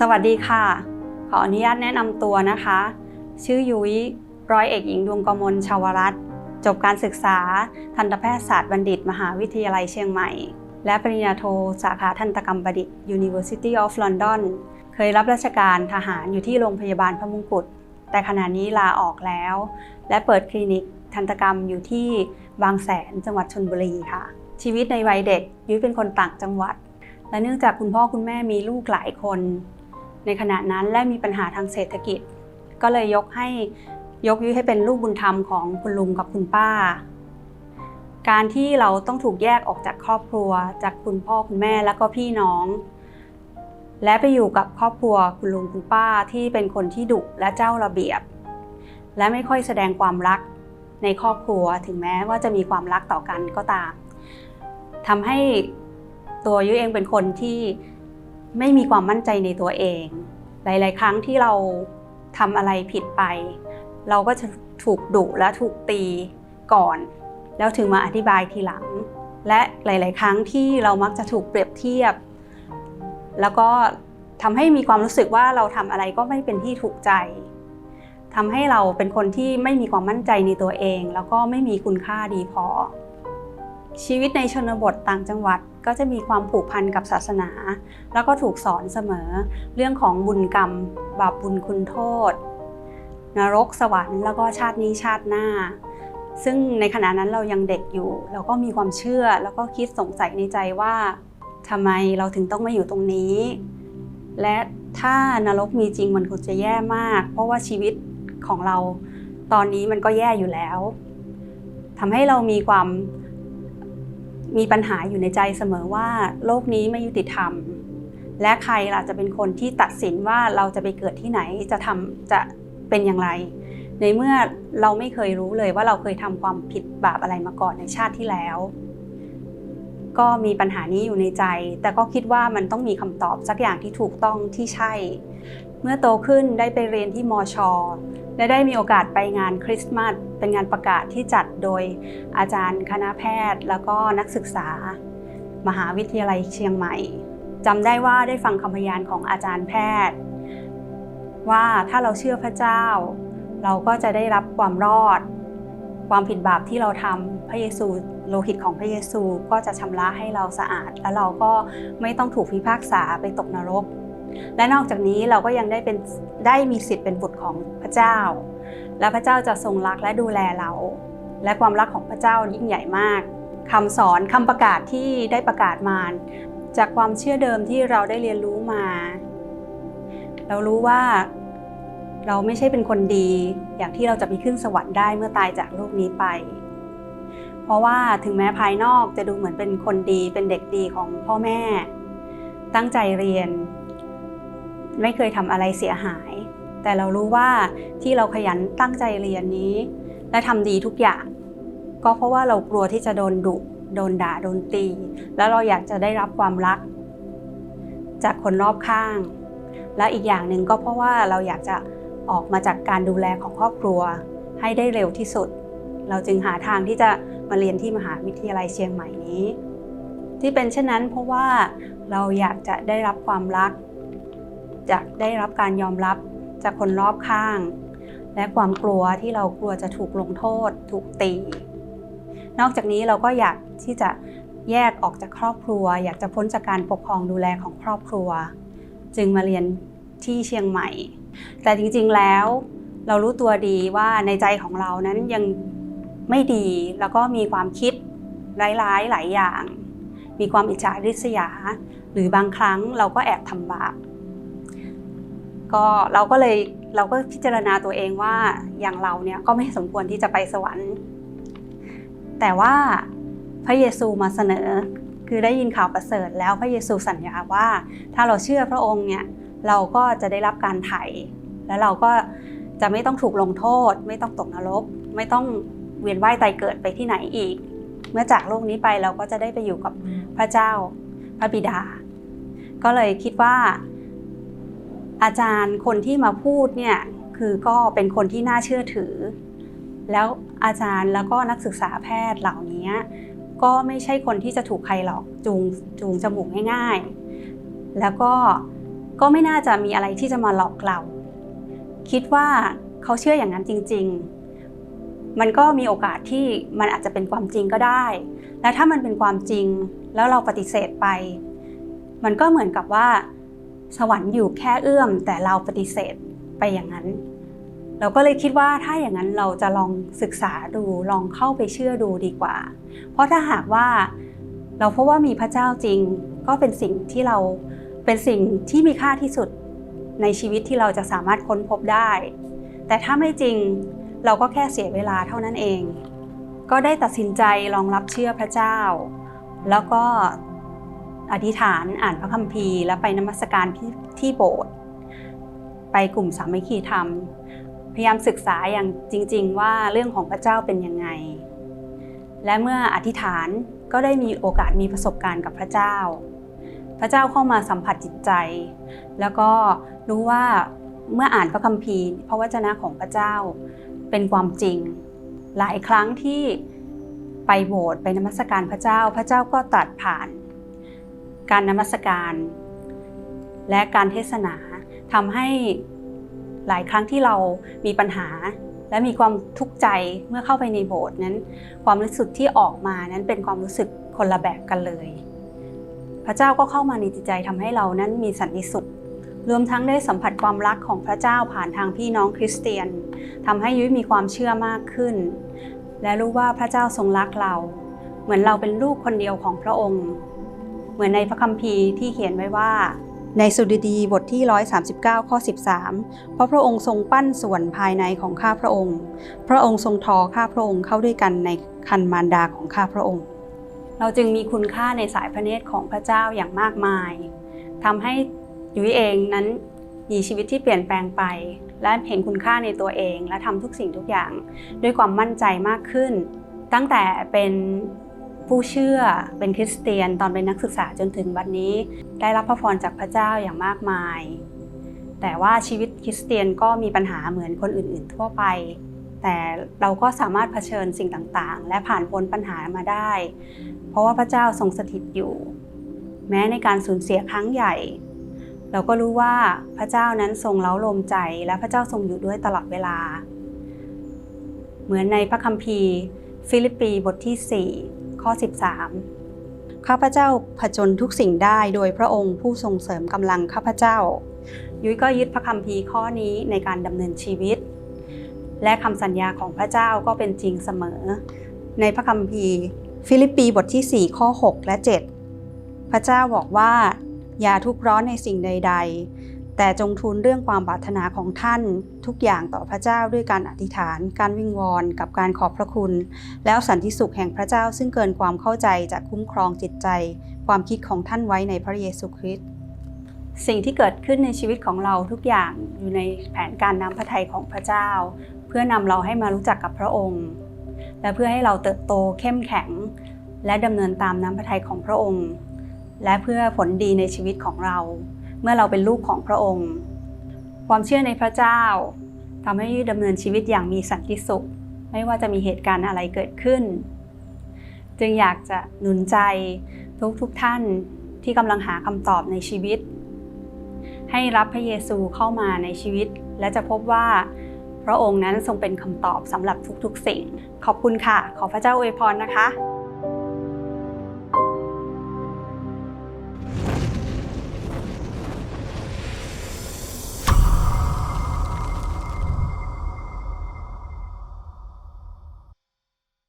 สวัสดีค่ะ ขออนุญาตแนะนำตัวนะคะ ชื่อยุ้ยร้อยเอกหญิงดวงกมลชาวรัตน์จบการศึกษาทันตแพทยศาสตร์บัณฑิต มหาวิทยาลัยเชียงใหม่ และปริญญาโทสาขาทันตกรรมบัณฑิต University of London เคยรับราชการทหารอยู่ที่โรงพยาบาลพระมงกุฎแต่ขณะนี้ลาออกแล้ว และเปิดคลินิกทันตกรรมอยู่ที่บางแสนจังหวัดชนบุรีค่ะ ชีวิตในวัยเด็กยุ้ยเป็นคนต่างจังหวัด และเนื่องจากคุณพ่อคุณแม่มีลูกหลายคน ในขณะนั้นและมีปัญหาทางเศรษฐกิจ ก็เลยยกให้ยกยุ้ยให้เป็นลูกบุญธรรมของคุณลุงกับคุณป้า การที่เราต้องถูกแยกออกจากครอบครัว จากคุณพ่อคุณแม่แล้วก็พี่น้อง และไปอยู่กับครอบครัวคุณลุงคุณป้าที่เป็นคนที่ดุและเจ้าระเบียบ และไม่ค่อยแสดงความรักในครอบครัวถึงแม้ว่าจะมีความรักต่อกันก็ตามทำให้ตัวยุ้ยเองเป็นคนที่ ไม่มีความมั่นใจในตัวเอง หลาย ๆ ครั้งที่เราทำอะไรผิดไป เราก็จะถูกดุและถูกตีก่อน แล้วถึงมาอธิบายทีหลัง และหลาย ๆ ครั้งที่เรามักจะถูกเปรียบเทียบ แล้วก็ทำให้มีความรู้สึกว่าเราทำอะไรก็ไม่เป็นที่ถูกใจทำให้เราเป็นคนที่ไม่มีความมั่นใจในตัวเอง แล้วก็ไม่มีคุณค่าดีพอ ชีวิตในชนบทต่างจังหวัด ก็จะมีความผูกพันกับศาสนา แล้วก็ถูกสอนเสมอเรื่องของบุญกรรม บาปบุญคุณโทษ นรกสวรรค์แล้วก็ชาตินี้ชาติหน้า ซึ่งในขณะนั้นเรายังเด็กอยู่ เราก็มีความเชื่อแล้วก็คิดสงสัยในใจว่าทำไมเราถึงต้องมาอยู่ตรงนี้ และถ้านรกมีจริงมันคงจะแย่มาก เพราะว่าชีวิตของเราตอนนี้มันก็แย่อยู่แล้วทำให้เรามีความ มีปัญหาอยู่ในใจเสมอว่าโลกนี้ไม่ยุติธรรม และใครล่ะจะเป็นคนที่ตัดสินว่าเราจะไปเกิดที่ไหนจะทำจะเป็นอย่างไร ในเมื่อเราไม่เคยรู้เลยว่าเราเคยทำความผิดบาปอะไรมาก่อนในชาติที่แล้ว ก็มีปัญหานี้อยู่ในใจ แต่ก็คิดว่ามันต้องมีคำตอบสักอย่างที่ถูกต้องที่ใช่ มื่อโตขึ้นได้ไปเรียนที่มอชอและได้มีโอกาสไปงานคริสต์มาสเป็นงานประกาศที่จัดโดยอาจารย์คณะแพทย์ แล้วก็นักศึกษา มหาวิทยาลัยเชียงใหม่จำได้ว่าได้ฟังคำพยานของอาจารย์แพทย์ ว่าถ้าเราเชื่อพระเจ้า เราก็จะได้รับความรอด ความผิดบาปที่เราทำพระเยซูโลหิตของพระเยซูก็จะชำระให้เราสะอาด และเราก็ไม่ต้องถูกพิพากษาไปตกนรก และนอกจากนี้เราก็ยังได้เป็นได้มีสิทธิ์เป็นบุตรของพระเจ้า และพระเจ้าจะทรงรักและดูแลเรา และความรักของพระเจ้ายิ่งใหญ่มากคำสอนคำประกาศที่ได้ประกาศมาจากความเชื่อเดิมที่เราได้เรียนรู้มา เรารู้ว่าเราไม่ใช่เป็นคนดี อย่างที่เราจะไปขึ้นสวรรค์ได้เมื่อตายจากโลกนี้ไป เพราะว่าถึงแม้ภายนอกจะดูเหมือนเป็นคนดีเป็นเด็กดีของพ่อแม่ ตั้งใจเรียน ไม่เคยทำอะไรเสียหาย แต่เรารู้ว่าที่เราขยันตั้งใจเรียนนี้ และทำดีทุกอย่าง ก็เพราะว่าเรากลัวที่จะโดนดุโดนด่าโดนตี แล้วเราอยากจะได้รับความรัก จากคนรอบข้าง และอีกอย่างหนึ่งก็เพราะว่าเราอยากจะออกมาจากการดูแลของครอบครัว ให้ได้เร็วที่สุด เราจึงหาทางที่จะมาเรียนที่มหาวิทยาลัยเชียงใหม่นี้ ที่เป็นเช่นนั้นเพราะว่าเราอยากจะได้รับความรัก จะได้รับการยอมรับจากคนรอบข้าง และความกลัวที่เรากลัวจะถูกลงโทษ ถูกตี นอกจากนี้เราก็อยากที่จะแยกออกจากครอบครัว อยากจะพ้นจากการปกครองดูแลของครอบครัว จึงมาเรียนที่เชียงใหม่ แต่จริงๆแล้วเรารู้ตัวดีว่าในใจของเรานั้นยังไม่ดีแล้วก็มีความคิดร้ายๆหลายอย่าง มีความอิจฉาริษยา หรือบางครั้งเราก็แอบทำบาป ก็เราก็เลยเราก็พิจารณาตัวเองว่าอย่างเราเนี่ยก็ไม่สมควรที่จะไปสวรรค์ แต่ว่าพระเยซูมาเสนอคือได้ยินข่าวประเสริฐแล้วพระเยซูสัญญาว่า ถ้าเราเชื่อพระองค์เนี่ยเราก็จะได้รับการไถ่และเราก็จะไม่ต้องถูกลงโทษ ไม่ต้องตกนรก ไม่ต้องเวียนว่ายตายเกิดไปที่ไหนอีก เมื่อจากโลกนี้ไปเราก็จะได้ไปอยู่กับพระเจ้าพระบิดา ก็เลยคิดว่า อาจารย์คนที่มาพูดเนี่ยคือก็เป็นคนที่น่าเชื่อถือ แล้วอาจารย์แล้วก็นักศึกษาแพทย์เหล่านี้ก็ไม่ใช่คนที่จะถูกใครหลอกจูงจูงจมูกง่าย ๆ แล้วก็ก็ไม่น่าจะมีอะไรที่จะมาหลอกเรา คิดว่าเขาเชื่ออย่างนั้นจริง ๆ มันก็มีโอกาสที่มันอาจจะเป็นความจริงก็ได้ และถ้ามันเป็นความจริงแล้วเราปฏิเสธไป มันก็เหมือนกับว่า สวรรค์อยู่แค่เอื้อม แต่เราปฏิเสธไปอย่างนั้น เราก็เลยคิดว่าถ้าอย่างนั้นเราจะลองศึกษาดูลองเข้าไปเชื่อดูดีกว่า เพราะถ้าหากว่าเราพบว่ามีพระเจ้าจริง ก็เป็นสิ่งที่เราเป็นสิ่งที่มีค่าที่สุดในชีวิตที่เราจะสามารถค้นพบได้ แต่ถ้าไม่จริงเราก็แค่เสียเวลาเท่านั้นเอง ก็ได้ตัดสินใจลองรับเชื่อพระเจ้า แล้วก็ อธิษฐานอ่านพระคัมภีร์ แล้วไปนมัสการที่ที่โบสถ์ไปกลุ่มสามัคคีธรรม พยายามศึกษาอย่างจริง ๆ ว่าเรื่องของพระเจ้าเป็นยังไง และเมื่ออธิษฐานก็ได้มีโอกาสมีประสบการณ์กับพระเจ้า พระเจ้าเข้ามาสัมผัสจิตใจ แล้วก็รู้ว่าเมื่ออ่านพระคัมภีร์พระวจนะของพระเจ้าเป็นความจริง หลายครั้งที่ไปโบสถ์ไปนมัสการพระเจ้า พระเจ้าก็ตรัสผ่าน การนมัสการ และการเทศนาทำให้หลายครั้งที่เรามีปัญหา และมีความทุกข์ใจเมื่อเข้าไปในโบสถ์นั้น ความรู้สึกที่ออกมานั้นเป็นความรู้สึกคนละแบบกันเลย พระเจ้าก็เข้ามาในจิตใจทำให้เรานั้นมีสันติสุขรวมทั้งได้สัมผัสความรักของพระเจ้าผ่านทางพี่น้องคริสเตียนทำให้ยุ้ยมีความเชื่อมากขึ้น และรู้ว่าพระเจ้าทรงรักเรา เหมือนเราเป็นลูกคนเดียวของพระองค์ เหมือนในพระคัมภีร์ที่เขียนไว้ว่า ในสุดดีบทที่ 139 ข้อ 13 เพราะพระองค์ทรงปั้นส่วนภายในของข้าพระองค์ พระองค์ทรงทอข้าพระองค์เข้าด้วยกันในคันมารดาของข้าพระองค์ เราจึงมีคุณค่าในสายพระเนตรของพระเจ้าอย่างมากมายทำให้ยุ้ยเองนั้นมีชีวิตที่เปลี่ยนแปลงไป และเห็นคุณค่าในตัวเอง และทำทุกสิ่งทุกอย่าง ด้วยความมั่นใจมากขึ้น ตั้งแต่เป็น ผู้เชื่อเป็นคริสเตียนตอนเป็นนักศึกษาจนถึงวันนี้ ได้รับพระพรจากพระเจ้าอย่างมากมาย แต่ว่าชีวิตคริสเตียนก็มีปัญหาเหมือนคนอื่น ๆ ทั่วไป แต่เราก็สามารถเผชิญสิ่งต่างๆ และผ่านพ้นปัญหามาได้ เพราะว่าพระเจ้าทรงสถิตอยู่ แม้ในการสูญเสียครั้งใหญ่ เราก็รู้ว่าพระเจ้านั้นทรงเล้าลมใจและพระเจ้าทรงอยู่ด้วยตลอดเวลา เหมือนในพระคัมภีร์ ฟิลิปปีบทที่ 4 ข้อ 13 ข้าพเจ้าผจญทุกสิ่งได้โดยพระองค์ผู้ทรงเสริมกำลังข้าพเจ้า ยุ้ยก็ยึดพระคัมภีร์ข้อนี้ในการดำเนินชีวิต และคำสัญญาของพระเจ้าก็เป็นจริงเสมอ ในพระคัมภีร์ ฟิลิปปีบทที่ 4 ข้อ 6 และ 7 พระเจ้าบอกว่า อย่าทุกร้อนในสิ่งใด ๆ แต่จงทูลเรื่องความปรารถนาของท่านทุกอย่างต่อพระเจ้าด้วยการอธิษฐาน การวิงวอนกับการขอบพระคุณ แล้วสันติสุขแห่งพระเจ้าซึ่งเกินความเข้าใจจะคุ้มครองจิตใจ ความคิดของท่านไว้ในพระเยซูคริสต์สิ่งที่เกิดขึ้นในชีวิตของเราทุกอย่างอยู่ในแผนการนำพระทัยของพระเจ้า เพื่อนำเราให้มารู้จักกับพระองค์ และเพื่อให้เราเติบโตเข้มแข็ง และดำเนินตามน้ำพระทัยของพระองค์ และเพื่อผลดีในชีวิตของเรา เมื่อเราเป็นลูกของพระองค์ ความเชื่อในพระเจ้าทำให้ดำเนินชีวิตอย่างมีสันติสุข ไม่ว่าจะมีเหตุการณ์อะไรเกิดขึ้น จึงอยากจะหนุนใจทุกๆทท่านที่กำลังหาคำตอบในชีวิต ให้รับพระเยซูเข้ามาในชีวิต และจะพบว่าพระองค์นั้นทรงเป็นคำตอบสำหรับทุกๆ สิ่ง ขอบคุณค่ะ ขอพระเจ้าอวยพรนะคะ